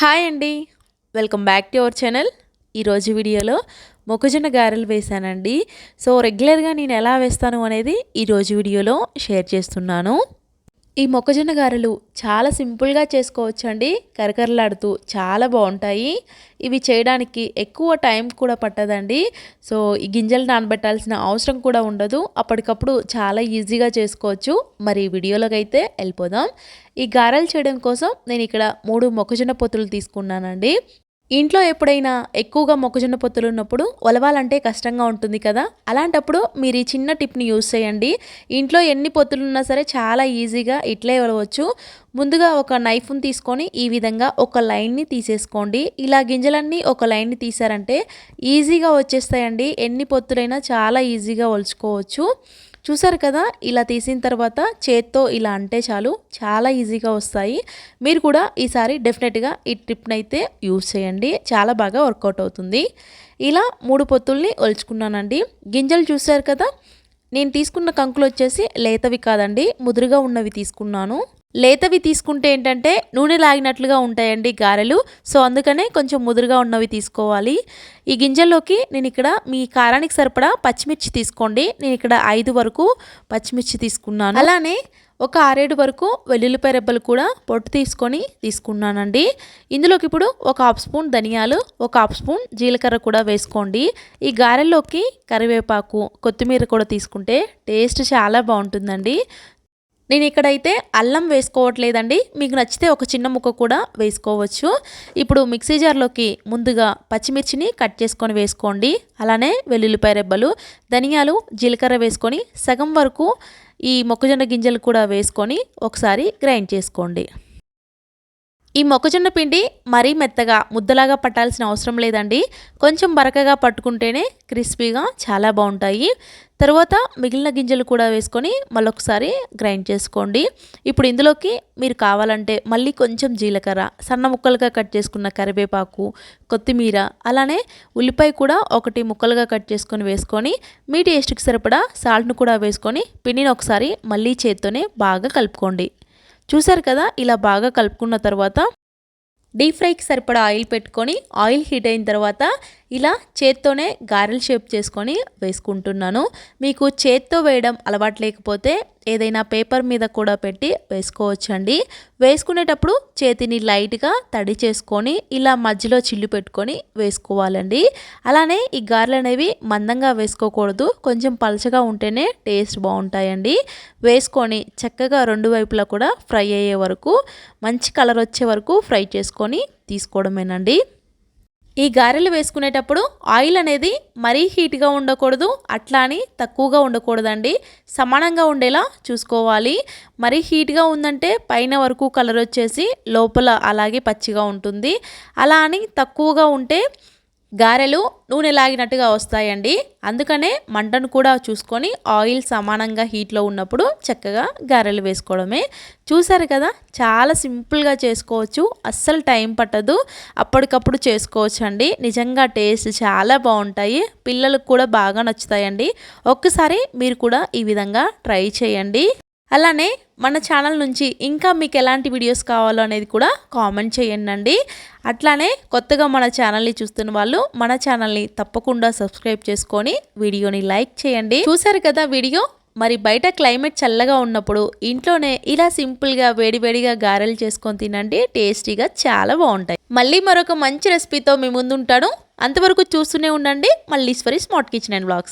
Hi అండి. Welcome back to our channel. ఈరోజు వీడియోలో మొక్కజొన్న గారెలు వేశానండి. సో రెగ్యులర్గా నేను ఎలా వేస్తాను అనేది ఈరోజు వీడియోలో షేర్ చేస్తున్నాను. ఈ మొక్కజొన్న గారెలు చాలా సింపుల్గా చేసుకోవచ్చు అండి కరకరలాడుతూ చాలా బాగుంటాయి. ఇవి చేయడానికి ఎక్కువ టైం కూడా పట్టదండి. సో ఈ గింజలు నానబెట్టాల్సిన అవసరం కూడా ఉండదు. అప్పటికప్పుడు చాలా ఈజీగా చేసుకోవచ్చు. మరి వీడియోలోకి అయితే వెళ్ళిపోదాం. ఈ గారెలు చేయడం కోసం నేను ఇక్కడ మూడు మొక్కజొన్న పొత్తులు తీసుకున్నానండి. ఇంట్లో ఎప్పుడైనా ఎక్కువగా మొక్కజొన్న పొత్తులు ఉన్నప్పుడు ఒలవాలంటే కష్టంగా ఉంటుంది కదా? అలాంటప్పుడు మీరు ఈ చిన్న టిప్ని యూస్ చేయండి. ఇంట్లో ఎన్ని పొత్తులు ఉన్నా సరే చాలా ఈజీగా ఇట్లే ఒలవచ్చు. ముందుగా ఒక నైఫ్ని తీసుకొని ఈ విధంగా ఒక లైన్ని తీసేసుకోండి. ఇలా గింజలన్నీ ఒక లైన్ని తీసారంటే ఈజీగా వచ్చేస్తాయండి. ఎన్ని పొత్తులైనా చాలా ఈజీగా ఒలుచుకోవచ్చు. చూసారు కదా ఇలా తీసిన తర్వాత చేత్తో ఇలా అంటే చాలు చాలా ఈజీగా వస్తాయి. మీరు కూడా ఈసారి డెఫినెట్గా ఈ ట్రిప్ని అయితే యూజ్ చేయండి. చాలా బాగా వర్కౌట్ అవుతుంది. ఇలా మూడు పొత్తుల్ని ఒలుచుకున్నానండి. గింజలు చూసారు కదా నేను తీసుకున్న కంకులు వచ్చేసి లేతవి కాదండి ముదురుగా ఉన్నవి తీసుకున్నాను. లేతవి తీసుకుంటే ఏంటంటే నూనె లాగినట్లుగా ఉంటాయండి గారెలు. సో అందుకనే కొంచెం ముదురుగా ఉన్నవి తీసుకోవాలి. ఈ గింజల్లోకి నేను ఇక్కడ మీ కారానికి సరిపడా పచ్చిమిర్చి తీసుకోండి. నేను ఇక్కడ ఐదు వరకు పచ్చిమిర్చి తీసుకున్నాను. అలానే ఒక ఆరేడు వరకు వెల్లుల్లిపాయ రెబ్బలు కూడా పొట్టు తీసుకొని తీసుకున్నానండి. ఇందులోకి ఇప్పుడు ఒక హాఫ్ స్పూన్ ధనియాలు ఒక హాఫ్ స్పూన్ జీలకర్ర కూడా వేసుకోండి. ఈ గారెల్లోకి కరివేపాకు కొత్తిమీర కూడా తీసుకుంటే టేస్ట్ చాలా బాగుంటుందండి. నేను ఇక్కడైతే అల్లం వేసుకోవట్లేదండి. మీకు నచ్చితే ఒక చిన్న ముక్క కూడా వేసుకోవచ్చు. ఇప్పుడు మిక్సీ జార్లోకి ముందుగా పచ్చిమిర్చిని కట్ చేసుకొని వేసుకోండి. అలానే వెల్లుల్లిపాయ రెబ్బలు ధనియాలు జీలకర్ర వేసుకొని సగం వరకు ఈ మొక్కజొన్న గింజలు కూడా వేసుకొని ఒకసారి గ్రైండ్ చేసుకోండి. ఈ మొక్కజొన్న పిండి మరీ మెత్తగా ముద్దలాగా పట్టాల్సిన అవసరం లేదండి. కొంచెం బరకగా పట్టుకుంటేనే క్రిస్పీగా చాలా బాగుంటాయి. తర్వాత మిగిలిన గింజలు కూడా వేసుకొని మళ్ళొకసారి గ్రైండ్ చేసుకోండి. ఇప్పుడు ఇందులోకి మీరు కావాలంటే మళ్ళీ కొంచెం జీలకర్ర సన్న ముక్కలుగా కట్ చేసుకున్న కరివేపాకు కొత్తిమీర అలానే ఉల్లిపాయ కూడా ఒకటి ముక్కలుగా కట్ చేసుకొని వేసుకొని మీ టేస్ట్కి సరిపడా సాల్ట్ను కూడా వేసుకొని పిండిని ఒకసారి మళ్ళీ చేత్తోనే బాగా కలుపుకోండి. చూసారు కదా? ఇలా బాగా కలుపుకున్న తర్వాత డీప్ ఫ్రైకి సరిపడా ఆయిల్ పెట్టుకొని ఆయిల్ హీట్ అయిన తర్వాత ఇలా చేత్తోనే గారెల షేప్ చేసుకొని వేసుకుంటున్నాను. మీకు చేత్తో వేయడం అలవాటు లేకపోతే ఏదైనా పేపర్ మీద కూడా పెట్టి వేసుకోవచ్చండి. వేసుకునేటప్పుడు చేతిని లైట్గా తడి చేసుకొని ఇలా మధ్యలో చిల్లు పెట్టుకొని వేసుకోవాలండి. అలానే ఈ గారెలు అనేవి మందంగా వేసుకోకూడదు. కొంచెం పలచగా ఉంటేనే టేస్ట్ బాగుంటాయండి. వేసుకొని చక్కగా రెండు వైపులా కూడా ఫ్రై అయ్యే వరకు మంచి కలర్ వచ్చే వరకు ఫ్రై చేసుకొని తీసుకోవడమేనండి. ఈ గారెలు వేసుకునేటప్పుడు ఆయిల్ అనేది మరీ హీట్గా ఉండకూడదు అట్లా అని తక్కువగా ఉండకూడదండి. సమానంగా ఉండేలా చూసుకోవాలి. మరీ హీట్గా ఉందంటే పైన వరకు కలర్ వచ్చేసి లోపల అలాగే పచ్చిగా ఉంటుంది. అలా అని తక్కువగా ఉంటే గారెలు నూనె లాగినట్టుగా వస్తాయండి. అందుకనే మంటను కూడా చూసుకొని ఆయిల్ సమానంగా హీట్లో ఉన్నప్పుడు చక్కగా గారెలు వేసుకోవడమే. చూసారు కదా చాలా సింపుల్గా చేసుకోవచ్చు. అస్సలు టైం పట్టదు. అప్పటికప్పుడు చేసుకోవచ్చు అండి నిజంగా టేస్ట్ చాలా బాగుంటాయి. పిల్లలకు కూడా బాగా నచ్చుతాయండి. ఒక్కసారి మీరు కూడా ఈ విధంగా ట్రై చేయండి. అలానే మన ఛానల్ నుంచి ఇంకా మీకు ఎలాంటి వీడియోస్ కావాలో అనేది కూడా కామెంట్ చేయండి అట్లానే కొత్తగా మన ఛానల్ని చూస్తున్న వాళ్ళు మన ఛానల్ని తప్పకుండా సబ్స్క్రైబ్ చేసుకొని వీడియోని లైక్ చేయండి. చూసారు కదా వీడియో? మరి బయట క్లైమేట్ చల్లగా ఉన్నప్పుడు ఇంట్లోనే ఇలా సింపుల్గా వేడివేడిగా గారెలు చేసుకొని తినండి. టేస్టీగా చాలా బాగుంటాయి. మళ్ళీ మరొక మంచి రెసిపీతో మీ ముందుంటాను. అంతవరకు చూస్తూనే ఉండండి. మళ్ళీ Swari smart kitchen and blogs